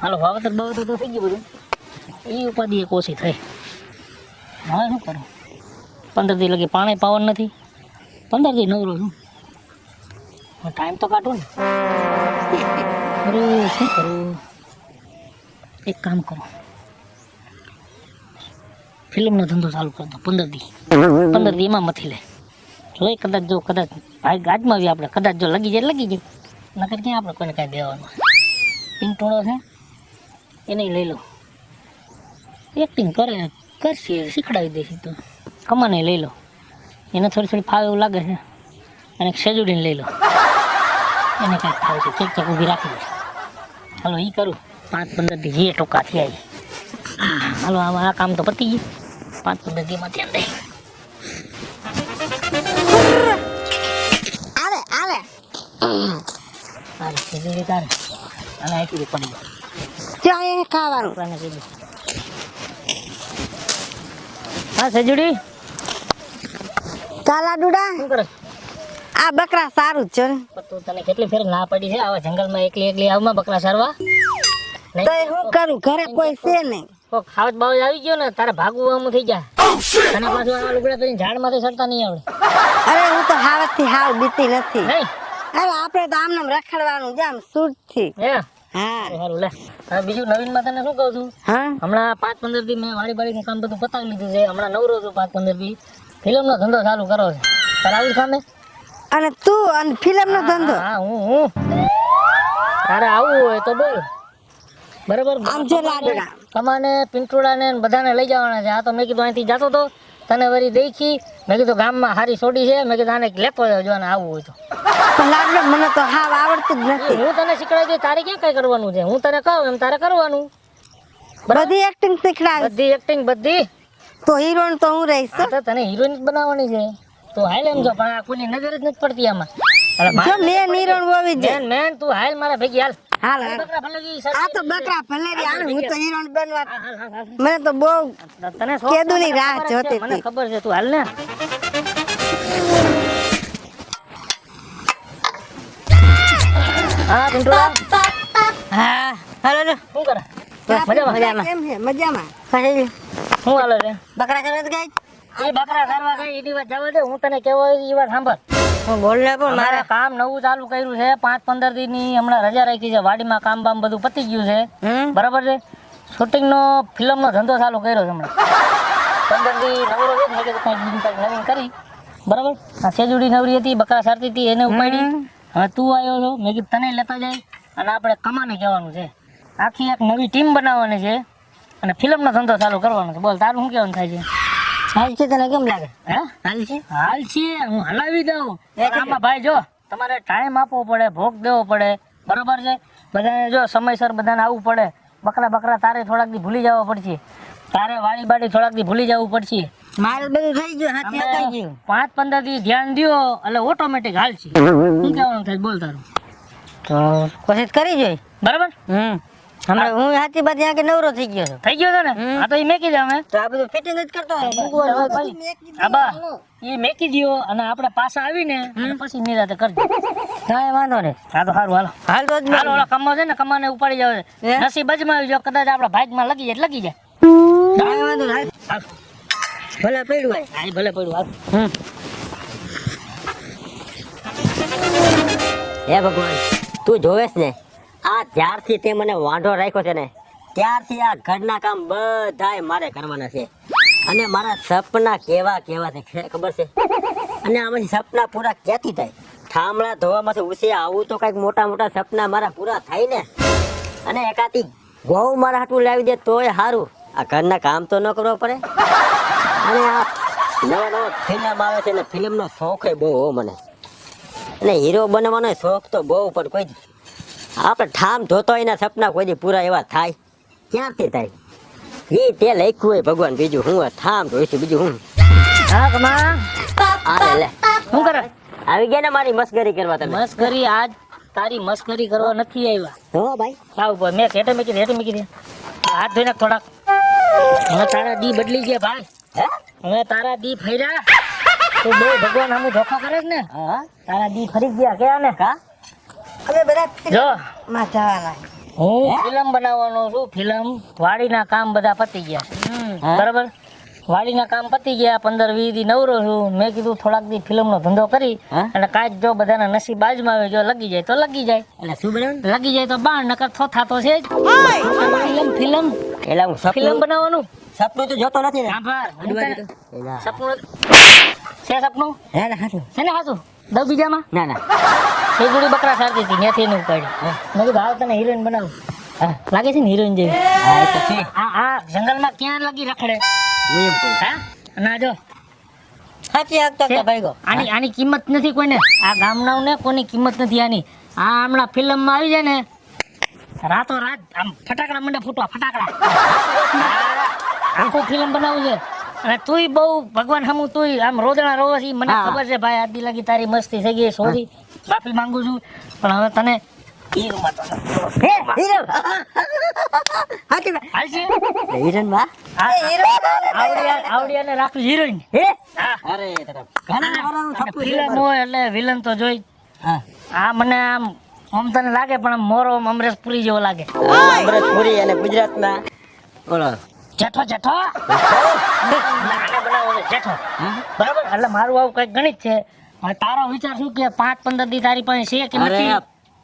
હાલો, વાવેતર બાવેતર તો થઈ ગયું બધું. એ ઉપાધિ એક ઓછી થઈ હવે શું કરું? પંદર દી લગી, પાણી પાવન નથી. પંદર દી નવરો છું. ટાઈમ તો કાઢું ને. અરે, શું કરું? એક કામ કરો. ફિલ્મનો ધંધો ચાલુ કરી દો પંદર દી પંદર દી એમાં મથી લે. જોઈ કદાચ, જો કદાચ ભાઈ ગાજમાં આવી આપણે. કદાચ જો લગી જાય લગી જાય. નકર ક્યાં આપણે કોઈને કાંઈ દેવાનું? પિંટોળો છે? એને લઈ લો. એક્ટિંગ કરે કરશે શીખડાવી દેશે તો. કમાને લઈ લો. એને થોડી થોડી ફાવે એવું લાગે છે. અને સેજુડીને લઈ લો. એને કાંઈક ફાવે છે. ચેક ચેક ઊભી રાખી દે. હાલો એ કરું. પાંચ પંદર દી જે ટોકા થયા છે. હાલો આ કામ તો પતી ગયું. પાંચ પંદર દીમાં ધ્યાન દઈ આવે આવે. તારે સેજુડી તારે અને આટલી પડી જાય ખાવાનું. છોકરાને કહી હા સજુડી. ચાલા ડુડા. શું કરે? આ બકરા સારું જ છે ને. તું તને કેટલી ફેર ના પડી છે? આવા જંગલમાં એકલી એકલી આવમાં બકરા સારવા. તો હું કરું? ઘરે કોઈ છે નહીં. કોક ખાવત બાવત આવી ગયો ને તારે ભાગવું આમ થઈ જાય. તને પાછું આ લુગડા પહેરીને ઝાડમાંથી સરતા નહીં આવડે. અરે હું તો હાવતથી હાવ બીતી નથી. અરે આપણે તો આમને રખડવાનું જામ સૂટથી હે. લે. બીજું નવીનમાં તને શું કહું છું? હા. હમણાં પાંચ પંદરથી મેં વાડી નું કામ બધું પતાવી લીધું છે. હમણાં નવરો છું પાંચ પંદર ફિલ્મ નો ધંધો ચાલુ કરો છે. કરાવી સામે અને તું અને ફિલ્મ નો ધંધો? હા હું હું. તારે આવવું હોય તો બોલ. બરાબર? આમ જો લાડડા. કમાને પિંટુડા ને બધાને લઈ જવાના છે. આ તો મેં કીધું અહીંથી જાતો તો. તને વળી દેખી? મેં કીધું ગામમાં હારી છોડી છે. મેં કીધું આને જાવ જો આને આવવું હોય તો. પણ મને તો હાવ આવડતું જ નથી. હું તને શીખડાવી દઉં તારે ક્યાં કઈ કરવાનું છે? હું તને કહું એમ તારે કરવાનું. બધી એક્ટિંગ શીખડાવી બધી એક્ટિંગ બધી? તો હીરોઈન તો હું રહીશ તો તને હિરોઈન જ બનાવવાની છે. તો હાલ એમ જો પણ આ કોઈની નજર જ નથી પડતી આમાં. મેન હીરોઈન હોવી મેન મેન તું હાલ મારા ભેગી હાલ. હાલ આ તો બકરા ભલે રે આને હું તો હીરોન બનવા. મને તો બહુ તને કેદુ કેદુની રાહ જોતી મને ખબર છે તું હાલ ને. હા પિન્ટુડા હા હાલો શું કરે? મજામાં? મજામાં. કેમ છે? મજામાં? શું હાલે છે? બકરા કરવા ગઈ એ બકરા કરવા ગઈ એની વાત જવા દે હું તને કેવો એ વાત સાંભળ. હું બોલ ને પણ મારે કામ નવું ચાલુ કર્યું છે પાંચ પંદર દિનની હમણાં રજા રાખી છે વાડીમાં કામ બામ બધું પતી ગયું છે. બરાબર છે? શૂટિંગનો ફિલ્મનો ધંધો ચાલુ કર્યો છે હમણાં. પંદર દી નવરો છે મેં કીધું કંઈક બીજું કંઈક નવીન કરી. બરાબર? આ સેજુડી નવરી હતી બકરા સારતી હતી એને ઉપાડી. હવે તું આવ્યો છો મેં કીધું તને લેતા જાય અને આપણે કમાને કહેવાનું છે. આખી એક નવી ટીમ બનાવવાની છે અને ફિલ્મનો ધંધો ચાલુ કરવાનો છે. બોલ તારું શું કહેવાનું થાય છે? હાલ છે તને કેમ લાગે? હે? હાલ છે? હાલ છે હું હલાવી દઉં. આમાં ભાઈ જો તમારે ટાઈમ આપવો પડે ભોગ દેવો પડે. બરોબર છે? બધાને જો સમયસર બધાને આવવું પડે. બકરા બકરા તારે થોડાક દી ભૂલી જવા પડશે. તારે વાડી બાડી થોડાક દી ભૂલી જવું પડશે. મારે બધું થઈ ગયું હાથી થઈ ગયું. પાંચ પંદર દી ધ્યાન દો એટલે ઓટોમેટિક હાલ છે. શું કહેવાનું થાય બોલ તારું. તો કોશિશ કરી જોઈ. બરાબર? હમ. હમણાં હું હાથી ત્યાં કે નવરો થઈ ગયો છું. થઈ ગયો છે ને? આ તો એ મેકી દે અમે. તો આ બધું ફિટિંગ જ કરતો આબા એ મેકી દ્યો અને આપણે પાછા આવીને પછી નિરાતે કરજો. કાંઈ વાંધો નહીં. હા તો સારું હાલો. હાલ તો જ હાલો ઓલા કમો છે ને કમાને ઉપાડી જાવ? નસીબ આવી જો કદાચ આપણા ભાગમાં લગી જાય લગી જાય. કાંઈ વાંધો નહીં. ભલે પડ્યું ભાઈ હા, ભલે પડ્યું હાલ. હે ભગવાન તું જોવેશ ને? આ જ્યારથી તે મને વાંઢો રાખ્યો છે ને, ત્યારથી આ ઘરના કામ બધાય મારે કરવાના છે. અને મારા સપના કેવા કેવા છે ખબર છે? અને આમાંથી સપના પૂરા ક્યાંથી થાય? થાંભળા ધોવામાંથી ઉસે આવું તો કંઈક મોટા મોટા સપના મારા પૂરા થાય ને. અને એકાથી ગૌ મારા હાટું લાવી દે તોય સારું આ ઘરના કામ તો ન કરવો પડે. અને આ નવા નવા ફિલ્મ આવે છે ને ફિલ્મનો શોખ એ બહુ મને. અને હીરો બનવાનો શોખ તો બહુ, પણ કોઈ આપણે ઠામ જોતો એના સપના કોઈ દી પૂરા એવા થાય? ક્યાંથી થાય? એ તે લખ્યું હોય ભગવાન બીજું હું ઠામ જોઈશું બીજું હું? હા કમા. આ લે. શું કરે? આવી ગયા ને મારી મસ્કરી કરવા તમે? મસ્કરી આજ તારી મસ્કરી કરવા નથી આવ્યા. હો ભાઈ. લાવ ભાઈ મેં હેઠે મેકી હેઠે મૂકી હાથ ધોઈને થોડાક. હવે તારા દી બદલી ગયા ભાઈ. હે? હવે તારા દી ફર્યા. તું બહુ ભગવાન આમ ધોખો કરે ને? તારા દી ફરી ગયા કયા ને? કા? અમે બધા ફિલ્મમાં જવાના. હું ફિલ્મ બનાવવાનો છું ફિલ્મ વાડીના કામ બધા પતી ગયા. બરાબર? વાડીના કામ પતી ગયા પંદર વીસ દી નવરો છું. મેં કીધું થોડાક દી ફિલ્મનો ધંધો કરી અને કાંઈક જો બધાના નસીબ બાજમાં આવે જો લગી જાય તો લગી જાય. એટલે શું બનાવ્યું? લગી જાય તો બાણ નકર થો તો છે જ. ફિલ્મ ફિલ્મ એટલે હું ફિલ્મ બનાવવાનું. સપનું તો જોતો નથી. સપનું છે સપનું? હે ને હાચું? છે ને હાચું? દવ બીજામાં? ના ના. ખેજુડી બકરા સારતી હતી ત્યાંથી એને ઉપાડી મેં કીધું હાલ તને હિરોઈન બનાવું. લાગે છે ને હિરોઈન જેવી? હા તો છે. આ આ જંગલમાં ક્યાં લગી રખડે? હું એમ કહું. હા? ના જો. સાચી આગતો. કે ભાઈ આની આની કિંમત નથી કોઈને. આ ગામનાઓને કોની કિંમત નથી આની. આ હમણાં ફિલ્મમાં આવી જાય ને. રાતો રાત આમ ફટાકડા મંડે ફૂટવા ફટાકડા. આખું ફિલ્મ બનાવું છે. અને તુંય બહુ ભગવાન હમું તુંય આમ રોદણા રોવો છે મને ખબર છે ભાઈ આદિ લાગી તારી મસ્તી થઈ ગઈ સોરી. માફી માંગુ છું પણ હવે તને વિલન તો જોઈ. હા. આ મને આમ આમ તને લાગે પણ આમ મોરો અમરેશ પુરી જેવો લાગે. અમૃતપુરી અને ગુજરાતના ઓલો જેઠો જેઠો. આને બનાવો છે જેઠો. બરાબર? એટલે મારું આવું કઈ ગણિત છે. તારો વિચાર શું કે પાંચ પંદર દી તારી પાસે છે કે નથી?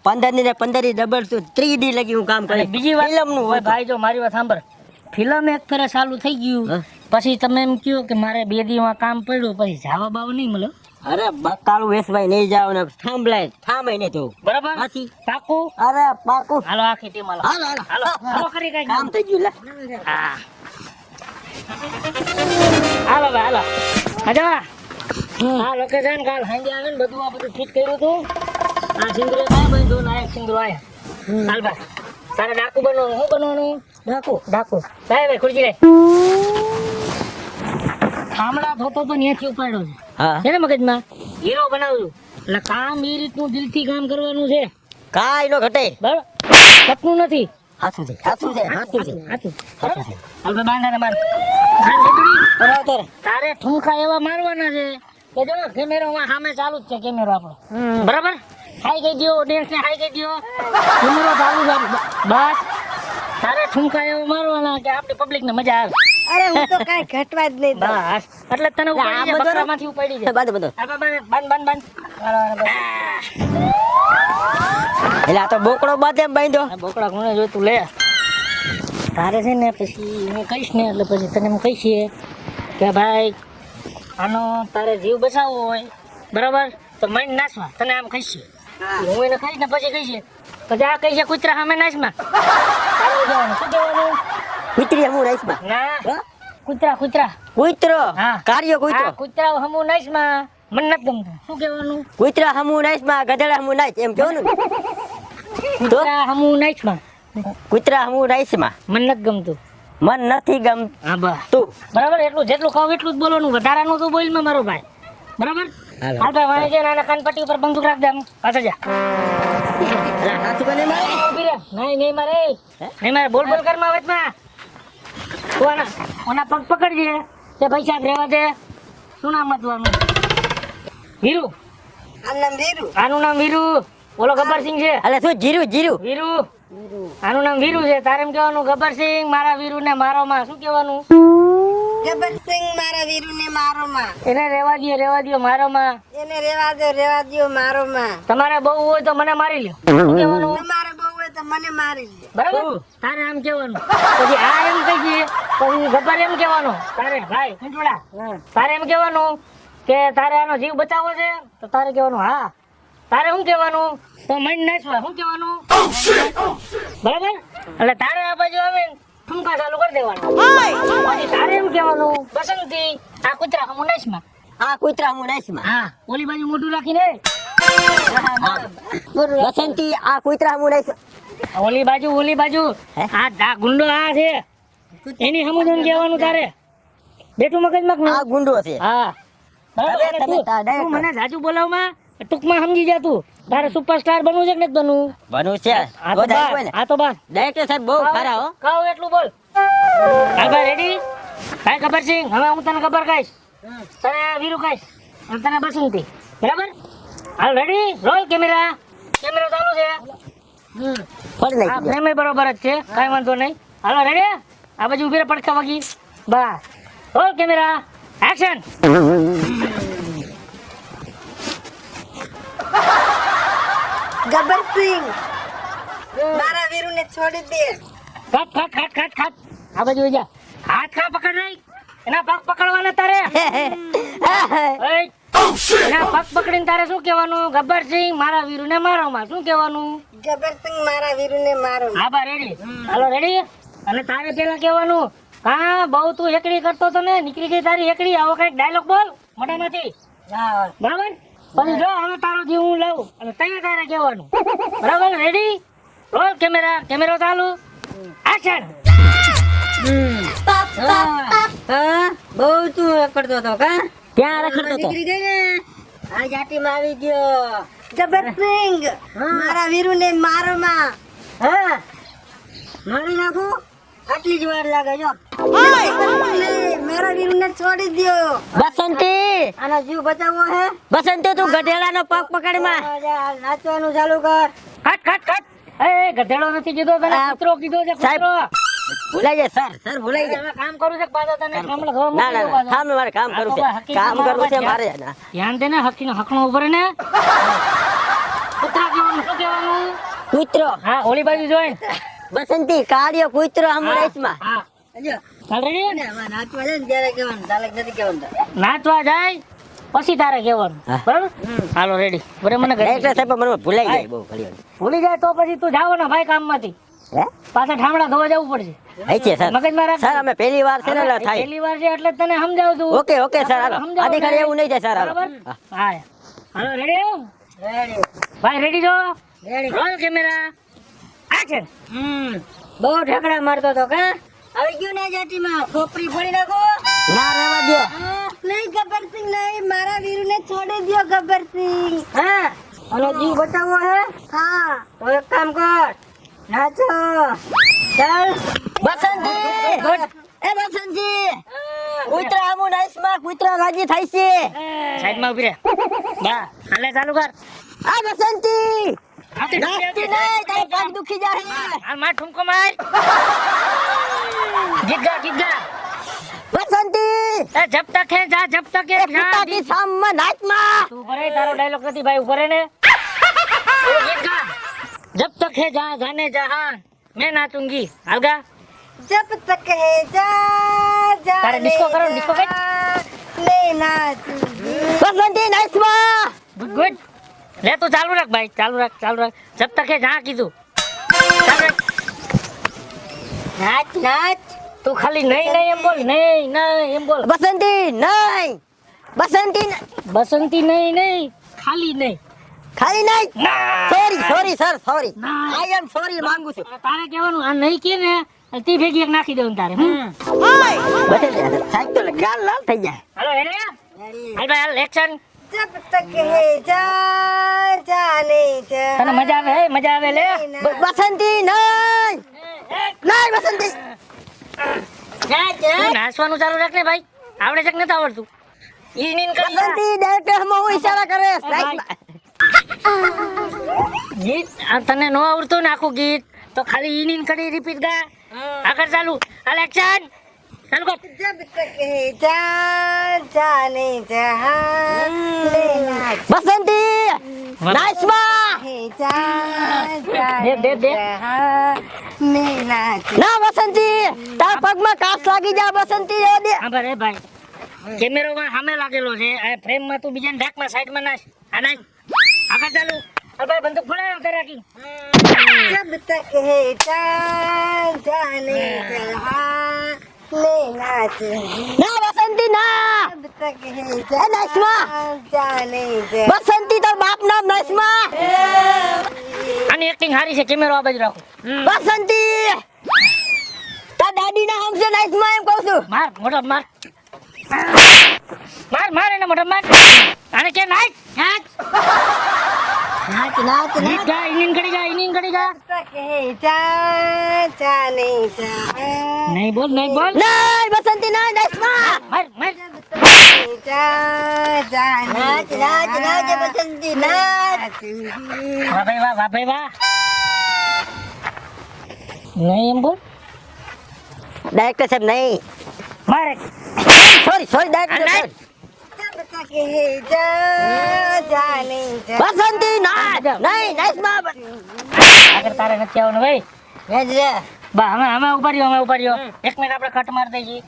પંદરની ને પંદરની ડબલ શું? ત્રી દી લગી હું કામ કરી. બીજી વાત ફિલ્મનું હોય ભાઈ જો મારી વાત સાંભળ. ફિલ્મ એક ફેરે ચાલુ થઈ ગયું. પછી તમે એમ કહ્યું કે મારે બે દીમાં કામ પડ્યું પછી જવાબ આવો નહીં મળે. અરે બકાલું વેસભાઈ નહીં જાવ ને થાંભલાય થાંભાઈ નહીં તો. બરાબર? હાચી. પાકું? અરે પાકું. હાલો આખી ટીમ હાલો. હાલો હાલો. હાલો કરી કામ થઈ ગયું લે. હા. હાલો ભાઈ હાલો. અજા હા લોકેશન કાલ સાંજે આવે ને બધું આ બધું ફિટ કર્યું હતું. આ સિંદુરે કાંઈ ભાઈ જો નાયક સિંદુર આયા. હાલ ભાઈ તારે ડાકુ બનવાનું શું બનવાનું? ડાકુ. ડાકુ. ભાઈ ભાઈ ખુરજી રે થાંભલા ધોતો પણ અહીંયાથી ઉપાડ્યો છે. હા. છે ને મગજમાં? હીરો બનાવું એટલે કામ એ રીતનું દિલથી કામ કરવાનું છે. કાંઈ નો ઘટે. બરાબર. સપનું નથી. હાથું છે હાથું છે હાથું છે ભાઈ બાંધાને બાંધ. તારે ઠુમકા એવા મારવાના છે. કે જો કેમેરો સામે ચાલુ જ છે કેમેરો આપણો. બરાબર? હાઈ ગઈ દ્યો ઓડિયન્સ ને હાઈ ગઈ દ્યો. કેમેરો ચાલુ. બસ. તારે ઠુમકા એવા મારવાના કે આપણી પબ્લિક ને મજા આવે. અરે હું તો કાઈ ઘટવા જ નહીં બસ. એટલે તને ઉપાડી આ જાય, બધો બકરામાંથી ઉપાડી જાય બાંધો બધો. બાંધ બાંધ બાંધ બાંધ. એટલે આ તો બોકડો બાંધે એમ બાંધ્યો આ બોકડા કોને જોઈતું લે. તારે છે ને પછી હું કહીશ ને એટલે પછી તને હું કહીશ કે ભાઈ આનો તારે જીવ બચાવવો હોય બરાબર? તો મન નાસવા તને આમ કહીશ હું એને કહીશ ને પછી કહીશ પછી આ કહીશ કૂતરા સામે નાશમાં શું કહેવાનું? કૂતરી હમું રહીશમાં ના. હા? કૂતરા કૂતરા. કૂતરો? કાર્યો કૂતરો? કૂતરા હમું નાશમાં મન નથી ગમતું. શું કહેવાનું? કૂતરા હમું નાઈશમાં ગધેડા હમું નાઈશ એમ કેવાનું ને? કૂતરા હમું નાશમાં કૂતરા હમું રાઈશમાં મન નથી ગમતું. મન નથી ગમતું હા બસ બરાબર? એટલું જેટલું કહું એટલું જ બોલવાનું. વધારાનું તો બોલમાં મારો ભાઈ. બરાબર? હાલો. ભાઈ વાણી છે નાના કાનપટ્ટી ઉપર બંદૂક રાખ દે પાછળ જા. કોને મારે? નહીં નહીં મારે. નહીં મારે. બોલ બોલ કરમાં. તું ઓના પગ પકડજે. તે સાહેબ રહેવા દે. શું નામ હતું વીરુ. આનું નામ વીરુ. આનું નામ વીરુ. ઓલો ગબ્બરસિંહ છે. અલે શું જીરુ જીરુ? વીરુ. આનું નામ વીરુ છે. તારે એમ કહેવાનું ગબ્બરસિંહ મારા વીરુ ને મારો માં શું કહેવાનું? ગબ્બરસિંહ મારા વીરુને મારો માં. એને રેવા દો રેવા દો મારો માં એને રેવા દો રેવા દિયો મારો માં. તમારે બહુ હોય તો મને મારી લ્યો. શું કહેવાનું? મને મારી દે. બરાબર? તારે આમ કહેવાનું. પછી આ એમ કહીએ પછી ગબ્બર એમ કહેવાનું. તારે ભાઈ કંટોળા તારે એમ કહેવાનું કે તારે આનો જીવ બચાવવો છે? તો તારે કહેવાનું હા. તારે શું કહેવાનું? તો મન નાચવા શું કહેવાનું? બરાબર? એટલે તારે આ બાજુ આવે ઠુમકા ચાલુ કરી દેવાનું. તારે એમ કહેવાનું બસંતી આ કૂતરા હું નાશમાં આ કૂતરા હું નાશમાં હા ઓલી બાજુ મોટું રાખીને. બસંતી આ કૂતરા હું નાઈશ ઓલી બાજુ ઓલી બાજુ. આ આ ગુંડો આ છે. એની સમજણ કહેવાનું તારે. બેઠું મગજમાં આ ગુંડો છે. હા. મને જાજુ બોલાવમાં? ટૂંકમાં સમજી જા તું. તારે સુપરસ્ટાર બનવું છે કે નથી બનવું? બનવું છે. આ તો બાર ડાયરેક્ટર સાહેબ બહુ ખરા હો. કહું એટલું બોલ. હા રેડી ભાઈ ખબર છે? હવે હું તને ખબર કહીશ. તને વીરુ કહીશ. અને તને બસંતી. બરાબર? હાલ રેડી રોલ કેમેરા. કેમેરા ચાલુ છે. દો. ફ્રેમ બરોબર જ છે કાંઈ વાંધો નહીં. હાલો રેડી આ બાજુ ઊભી પડખા વાગી. બસ. Roll camera. Action Gabbar Singh મારા વીરુને છોડી દે. ખાટ ખાટ ખાટ ખાટ ખાટ. આ બાજુ જા. હાથ કા પકડ નહીં? એના પગ પકડવાના તારે? ઓય, પગ પકડીને તારે શું કહેવાનું? ગબ્બર સિંહ મારા વીરુને મારો માં શું કહેવાનું? મારા વીરુને મારો. હા બા રેડી હાલો રેડી અને તારે પેલા કહેવાનું? હા બહુ તું એકડી કરતો તો ને નીકળી ગઈ તારી એકડી આવો કંઈક ડાયલોગ બોલ મોટામાંથી બરાબર? પછી જો હવે તારો જીવ હું લઉં અને તૈયાર તારે કહેવાનું. બરાબર? રેડી રોલ કેમેરા કેમેરો ચાલુ. એક્શન હા બહુ તું કરતો હતો કા? ત્યાં રખડતો હતો નીકળી ગઈ ને? આ જાટીમાં આવી ગયો. ગબ્બર સિંહ મારા વીરુને મારો માં હા. મારી નાખું? આટલી જ વાર લાગે જો. મારા વીરુને છોડી દ્યો. બસંતી! આનો જીવ બચાવવો હે? બસંતી તું ગધેડાનો પગ પકડમાં જા, નાચવાનું ચાલુ કર. કટ કટ કટ એ ગધેડો નથી કીધો તને કૂતરો કીધો છે સાહેબ, કૂતરો. ભૂલાઈ જાય સર સર ભૂલાઈ જાય. કામ કરું છે કે તને કામમાં ધોવા ના ના મોકલ્યો ના પાછો. સામે મારે કામ આ છે. કામ કરવું છે મારે ના. ધ્યાન દે ને હકીનો હકનો ઉપર ને. કૂતરા કહેવાનું શું કહેવાનું? કૂતરો. હા ઓલી બાજુ જોઈ. બસંતી કાળિયો કૂતરો હા નાચવા જાય પછી તારે કેવાનું બરાબર? હાલો રેડી. બરાબર મને ભૂલાઈ જાય. ભૂલી. જાય તો પછી તું જાવ ને ભાઈ કામમાંથી. હે પાછા ઠામડા ધોવા જવું પડશે. અહીં સર. મગજમાં રાખ. સર અમે પહેલી વાર છે ને થાય. પહેલી વાર છે એટલે તને સમજાવું છું ઓકે ઓકે સર હાલો. સમજાવું ખાલી એવું નહીં થાય સર હાલો. હા. હા. હાલો રેડી રેડી ભાઈ રેડી છો? Ready roll camera action hmm. બહુ ઢેકડા મારતો તો કા? આવી ગયું ને જાટીમાં ખોપરી ફોડી નાખો. ના રહેવા દ્યો. નહીં ગબ્બર નહીં. મારા વીરુને છોડી દ્યો ગબ્બર સિંહ. હા. આનો જીવ બચાવવો હે? હા. તો એક કામ કર. નાચો ચાલ. બસંતી એ બસંતી કૂતરા આમુ નાઈસમાં કૂતરા રાજી થાય છે. સાઈડમાં ઊભી રહે બા હાલે ચાલુ કર. આ બસંતી નાચતી નહીં તારો પગ દુખી જાય હાલ માર ઠુમકો માર. ગીત ગા ગીત ગા બસંતી એ જબ તક હે જા જબ તક હે જા પિતા કી સામમાં નાચમાં. તું ભરે તારો ડાયલોગ નથી ભાઈ ઉપર ને. जब तक है जहाँ गाने जहाँ मैं नाचूँगी। अलगा? जब तक है जा जा तारे डिस्को करो डिस्को कट मैं नाचूँगी। बसंती नाइस मा गुड गुड ले तू चालू रख भाई चालू रख चालू रख। जब तक है जहाँ की तू। नाच नाच। तू खाली नहीं नहीं एम बोल। नहीं नहीं एम बोल। बसंती नहीं। बसंती बसंती नहीं नहीं। खाली नहीं। ખાલી નહીં. Sorry sorry sir sorry I am sorry માંગુ છું. તારે કહેવાનું આ નહીં કે ને તી ભેગી એક નાખી દઉં તારે બટે સાહેબ તો ગાલ લાલ થઈ જાય હાલો હેરે હાલ ભાઈ હાલ એક્શન જબ તક હે જાર જાને જા તને મજા આવે મજા આવે લે. બસંતી નહીં. નહીં બસંતી નાસવાનું ચાલુ રાખ ને ભાઈ. આવડે છે કે નથી આવડતું? ઈ ઇન કરી બસંતી ડાયરેક્ટ હમ ઈશારા કરે ગીત? તને નો આવડતું ને આખું ગીત? તો ખાલી ઈન ઈન કરી રિપીટ ગા. આગળ ચાલુ. હાલ ચાલુ કર. જબ તક હે જાન જાને જહાં લેના બસંતી નાઈસમાં હે જાન દે દે દે. મેના ના બસંતી તાર પગમાં કાસ લાગી જા બસંતી એ દે. હા ભાઈ કેમેરો માં સામે લાગેલો છે. આ ફ્રેમમાં તું બીજા ઢાકમાં સાઈડમાં નાખ. આ નાખ. આગળ ચાલુ. ના વસંતી ના. જબ તક હે ચાંદ નશ્મા તાર બાપ નામ નશ્મા આની એક્ટિંગ સારી છે કેમેરો આ બાજુ રાખો. વસંતી તાર દાદી ના હમ છે એમ કહું છું. માર મોટા માર. માર માર એને મોટા માર. નહીં ડાયરેક્ટર સાહેબ નહીં. સોરી સોરી ડાયરેક્ટર બસંતી ના નહીં નાઈસમાં આગળ તારે નથી આવવાનું ભાઈ. વેજે બા અમે અમે ઊભા અમે ઊભા એક મિનિટ આપણે ખટ મારી દઈએ.